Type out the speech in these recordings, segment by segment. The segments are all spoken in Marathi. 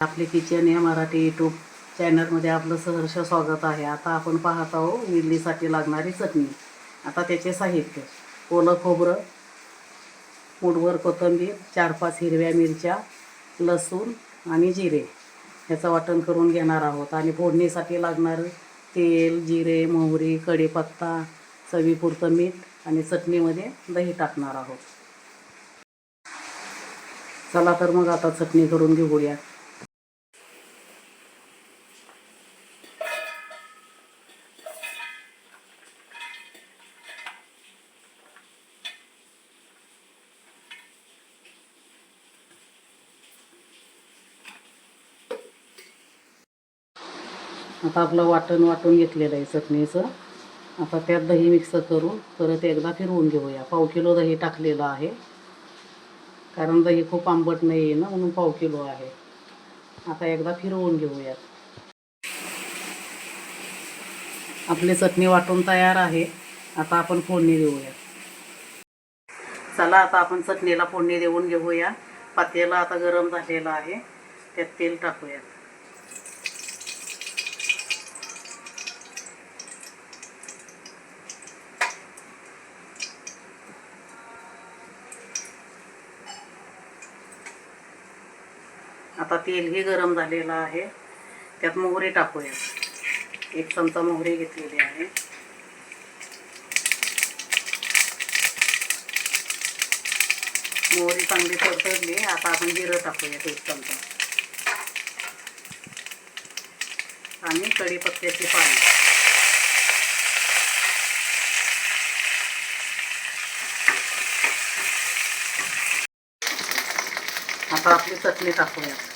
आपले किचन या मराठी यूट्यूब चॅनलमध्ये आपलं सहर्ष स्वागत आहे. आता आपण पाहत आहोत इडलीसाठी लागणारी चटणी. आता त्याचे साहित्य. ओलं खोबरं मुठभर कोथिंबीर चार पाच हिरव्या मिरच्या लसूण आणि जिरे ह्याचं वाटण करून घेणार आहोत. आणि फोडणीसाठी लागणारं तेल जिरे मोहरी कढीपत्ता चवीपुरतं मीठ आणि चटणीमध्ये दही टाकणार आहोत. चला तर मग आता चटणी करून घेऊया. आता आपलं वाटण वाटून घेतलेलं आहे चटणीचं. आता त्यात दही मिक्स करून परत एकदा फिरवून घेऊया. पाव किलो दही टाकलेलं आहे. कारण दही खूप आंबट नाही आहे ना म्हणून पाव किलो आहे. आता एकदा फिरवून घेऊया आपली चटणी वाटून तयार आहे. आता आपण फोडणी देऊया चला आता आपण चटणीला फोडणी देऊन घेऊया. पातेला आता गरम झालेलं आहे. त्यात तेल टाकूया आता तेलही गरम झालेलं आहे. त्यात मोहरी टाकूया. एक चमचा मोहरी घेतलेली आहे. मोहरी चांगली परतडली आता आपण जिरं टाकूयात एक चमचा. आणि कढीपत्त्याची पाणी आता आपली चटणी टाकूया.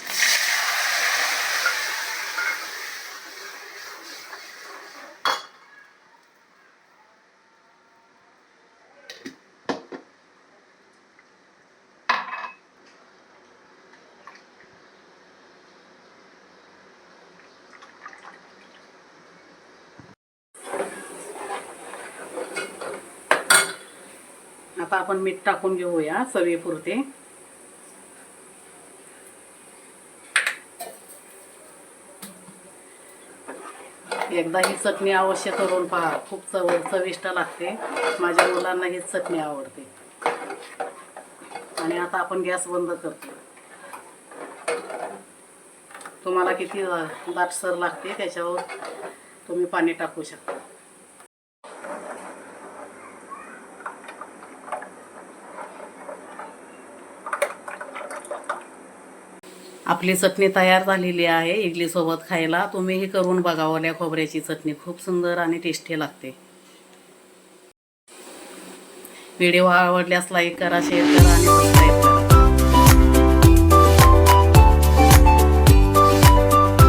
आता आपण मीठ टाकून घेऊया चवीपुरते. एकदा ही चटणी अवश्य करून पहा खूप चव चविष्ट लागते. माझ्या मुलांना ही चटणी आवडते. आणि आता आपण गॅस बंद करतो. तुम्हाला किती दाटसर लागते त्याच्यावर तुम्ही पाणी टाकू शकता. आपली चटणी तयार झालेली आहे इडलीसोबत खायला. तुम्हीही करून बघा ओल्या खोबऱ्याची चटणी खूप सुंदर आणि टेस्टी लागते. व्हिडिओ आवडल्यास लाईक करा शेअर करा आणि सबस्क्राईब करा.